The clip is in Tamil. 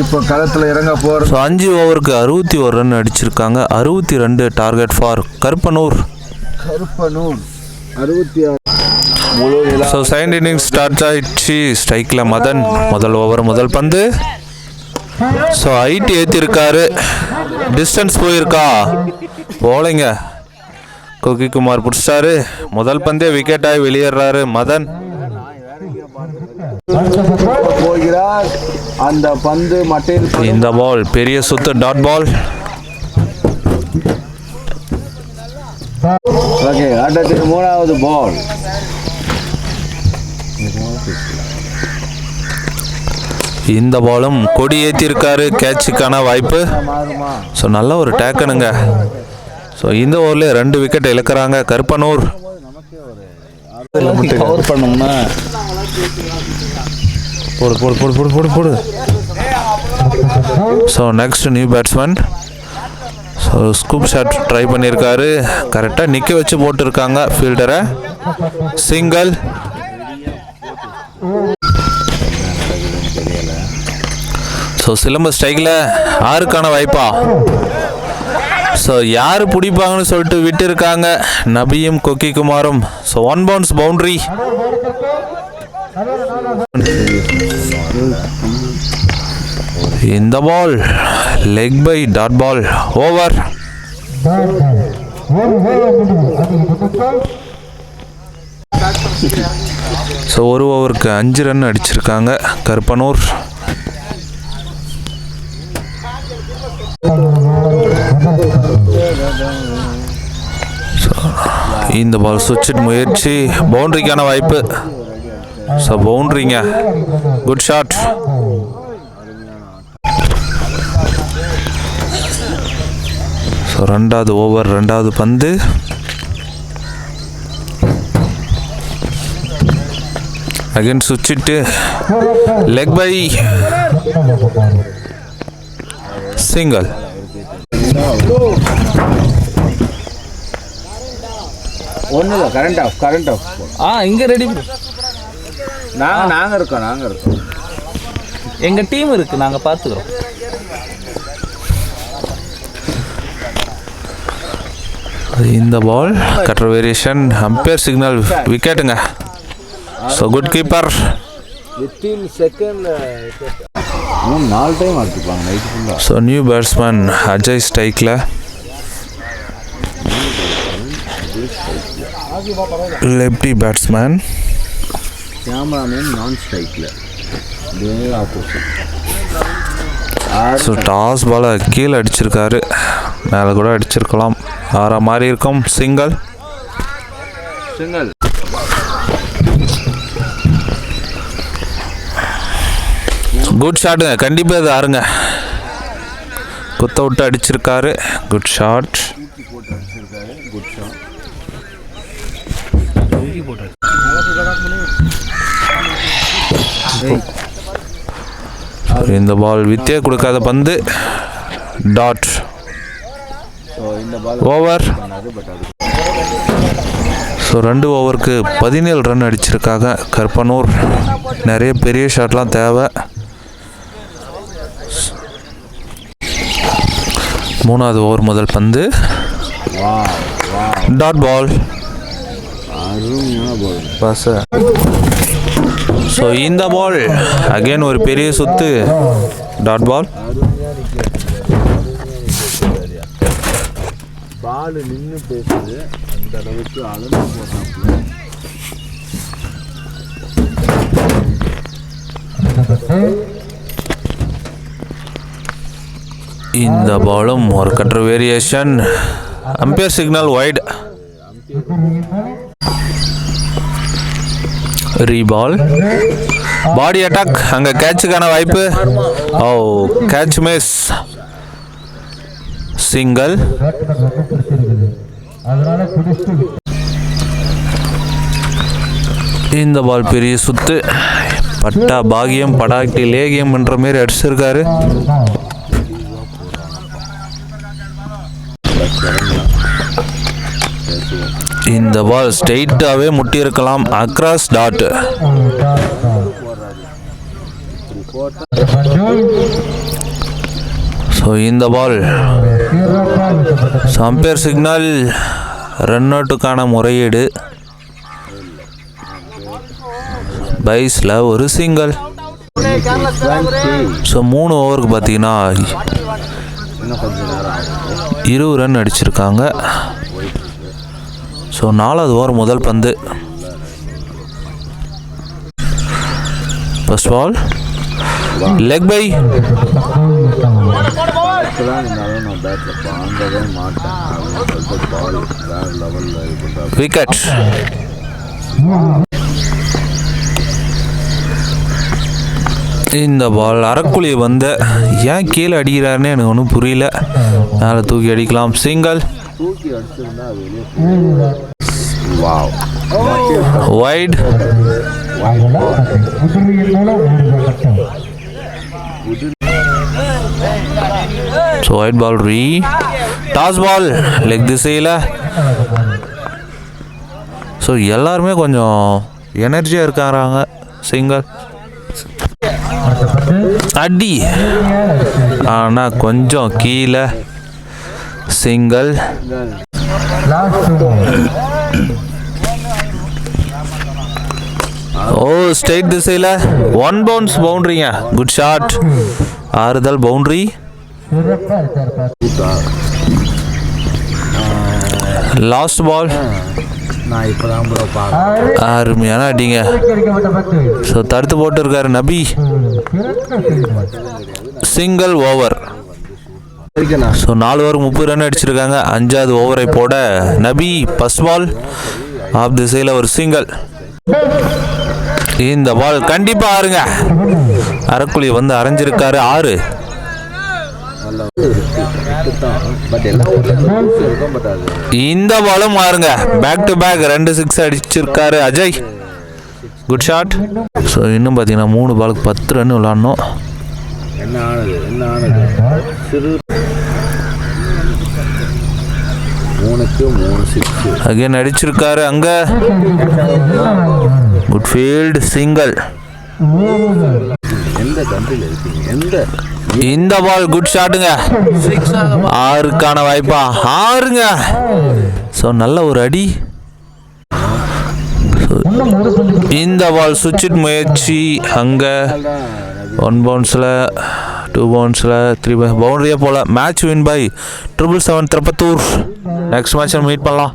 இப்போ களத்தில் இறங்க போகிற ஸோ அஞ்சு ஓவருக்கு அறுபத்தி ஒரு ரன் அடிச்சிருக்காங்க. அறுபத்தி ரெண்டு டார்கெட் ஃபார் கருப்பனூர். கருப்பனூர் அறுபத்தி ஆறு. ஸோ செகண்ட் இன்னிங்ஸ் ஸ்டார்ட் ஆயிடுச்சு. ஸ்ட்ரைக்கில் மதன் முதல் ஓவர் முதல் பந்து. ஸோ ஹைட் ஏற்றிருக்காரு டிஸ்டன்ஸ் போயிருக்கா? போலைங்க கோகி குமார் பிடிச்சிட்டாரு முதல் பந்தே விக்கெட்டாகி வெளியேறாரு மதன். போகிறார். அந்த பந்து மட்டையில். இந்த பால் பெரிய சுத்து டாட் பால் ஓகே ஆட்டத்தின் மூணாவது பால் இந்த பாலும் கொடி ஏற்றிருக்காரு கேட்சுக்கான வாய்ப்பு. ஸோ நல்ல ஒரு டேக்கனுங்க ஸோ இந்த ஓவரில் ரெண்டு விக்கெட் இழக்கிறாங்க கருப்பனூர். கவர் பண்ணோம்னா. போடு போடு போடு போடு போடு போடு. So next new batsman so scoop shot try பண்ணியிருக்காரு. கரெக்டாக நிற்க வச்சு போட்டிருக்காங்க ஃபீல்டரை சிங்கிள் ஸோ சிலம்ப ஸ்ட்ரைக்கில் ஆறுக்கான வாய்ப்பா. ஸோ யார் பிடிப்பாங்கன்னு சொல்லிட்டு விட்டுருக்காங்க. நபியும் கொக்கி குமாரும் ஸோ ஒன் பவுன்ஸ் பவுண்ட்ரி இந்த ball leg bye dot ball over so ஒரு ஓவருக்கு அஞ்சு ரன் அடிச்சிருக்காங்க. கருப்பனூர். இந்த பால் சுவிட்ச் முயற்சி. பவுண்டரிக்கான வாய்ப்பு. ஸோ பவுண்டரிங்க. குட் ஷாட் ஸோ ரெண்டாவது ஓவர் ரெண்டாவது பந்து. அகைன் சுவிட்சிட்டு லெக் பை சிங்கிள் ஒன்றும் இல்லை கரண்ட் ஆஃப் கரண்ட் ஆஃப் ஆ இங்கே ரெடி நாங்கள் நாங்கள் இருக்கோம் நாங்கள் இருக்கோம். எங்கள் டீம் இருக்குது நாங்கள் பார்த்துக்குறோம் இந்த ball cutter variation umpire signal விக்கெட்டுங்க so good keeper within second மூணு நாலு டைம் அடிச்சுப்பாங்க ஸோ நியூ பேட்ஸ்மேன் அஜய் ஸ்டைக்கில் லெப்டி பேட்ஸ்மேன் கேமராமேன் நான் ஸ்ட்ரைக்கில் இதே ஆப்போசிட் ஸோ டாஸ் பாலை கீழே அடிச்சிருக்காரு. மேலே கூட அடிச்சிருக்கலாம். ஆற மாதிரி இருக்கும். சிங்கிள் சிங்கிள் குட் ஷாட்டுங்க கண்டிப்பாக இது ஆறுங்க. குத்த விட்டு அடிச்சிருக்காரு. குட் ஷாட் இந்த பால் வித்தே கொடுக்காத பந்து. டாட் ஓவர் ஸோ ரெண்டு ஓவருக்கு பதினேழு ரன் அடிச்சிருக்காங்க. கருப்பனூர். நிறைய பெரிய ஷாட்லாம் தேவை. மூணாவது ஓவர் முதல் பந்து. டாட் பால் பாஸ் ஸோ இந்த பால் அகைன் ஒரு பெரிய சுத்து. டாட் பால் பால் நின்று பேசுது. அந்த அளவுக்கு அளந்து போடுறாப்புல இந்த பாலும் ஒரு cutter variation umpire signal wide re ball body attack அங்கே கேட்சுக்கான வாய்ப்பு. ஓ கேட்ச் மிஸ் சிங்கிள் இந்த பால் பெரிய சுத்து. பட்டா பாகியம் படாக்கி லேகியம் என்ற மாரி அடிச்சிருக்காரு. இந்த பால் ஸ்ட்ரெயிட்டாகவே முட்டியிருக்கலாம். அக்ராஸ் டாட் ஸோ இந்த பால் சம்பேர் சிக்னல் ரன் அவுட்டுக்கான முறையீடு. பைஸில் ஒரு சிங்கிள் ஸோ மூணு ஓவருக்கு பார்த்தீங்கன்னா இருபது ரன் அடிச்சிருக்காங்க. ஸோ நாலாவது ஓவர் முதல் பந்து. First ball leg bye wicket இந்த பால் அறக்குழி வந்த ஏன் கீழே அடிக்கிறாருன்னு எனக்கு ஒன்றும் புரியல. மேலே தூக்கி அடிக்கலாம். சிங்கிள் தூக்கி அடிச்சிருந்தா அது வெளியே wow wide so wide ball re toss ball leg திசையில். ஸோ எல்லாருமே கொஞ்சம் எனர்ஜியாக இருக்காங்க சிங்கர் அடி. ஆனால் கொஞ்சம் கீழே. சிங்கிள் ஓ ஸ்டேட் திசையில் ஒன் பவுன்ஸ் பவுண்ட்ரிங்க குட் ஷாட் ஆறுதல் பவுண்ட்ரி லாஸ்ட் பால் அருமையான அடிங்க. ஸோ தடுத்து போட்டிருக்காரு நபி. சிங்கிள் ஓவர் ஸோ நாலு ஓவர் முப்பது ரன் அடிச்சிருக்காங்க. அஞ்சாவது ஓவரை போட நபி பஸ்வால் பால் ஆஃப் திசையில் ஒரு சிங்கிள் இந்த பால் கண்டிப்பாக ஆறுங்க. அரைக்குழி வந்து அரைஞ்சிருக்காரு. ஆறு. இந்த பாலும் ஆறுங்க. பேக் டு பேக் ரெண்டு சிக்ஸ் அடிச்சிருக்காரு அஜய். குட் ஷாட் ஸோ இன்னும் பார்த்தீங்கன்னா மூணு பாலுக்கு பத்து ரன் விளாடணும். என்ன ஆனது என்ன ஆனது சிறு மூணுக்கு மூணு சிக்ஸ். அகைன் அடிச்சிருக்காரு அங்க. குட் ஃபீல்டு சிங்கிள் எந்த கண்ட்ரியில் இருக்கீங்க? எந்த இந்த பால் குட் ஷாட்டுங்க ஆறுக்கான வாய்ப்பா. ஆறுங்க. ஸோ நல்ல ஒரு அடி. இந்த பால் சுவிட்ச் முயற்சி அங்கே. ஒன் பவுன்ஸில் டூ பவுன்ஸில் த்ரீ பவுண்டரியே போகல match win by triple seven Tirupattur next மேட்ச்சில் மீட் பண்ணலாம்.